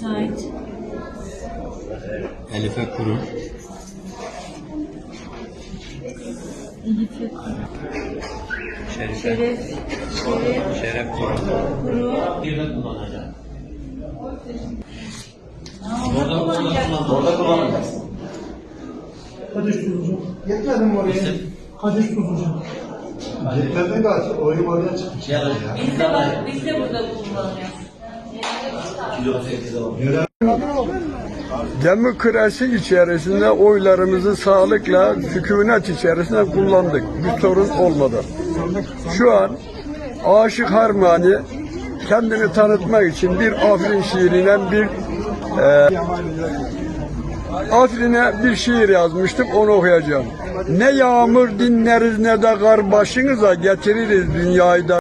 Sait. Elife Kuru, Elif'e Kuru. Şerife, Şeref. Şeref. Şeref Kuru. Kuru. Birden kullanacağım. Orada kullanacağız. Kadir Tuzucu. Yetmedi mi oraya? Kadir Tuzucu. Yetmedi de oyun oraya çıkmış. Biz de, biz de burada kullanıyoruz. Demokrasi içerisinde oylarımızı sağlıkla sükunet içerisinde kullandık. Bir sorun olmadan. Şu an Aşık Harmani kendini tanıtmak için bir Afrin şiiriyle bir e, Afrin'e bir şiir yazmıştım onu okuyacağım. Ne yağmur dinleriz ne de kar başınıza getiririz dünyayı da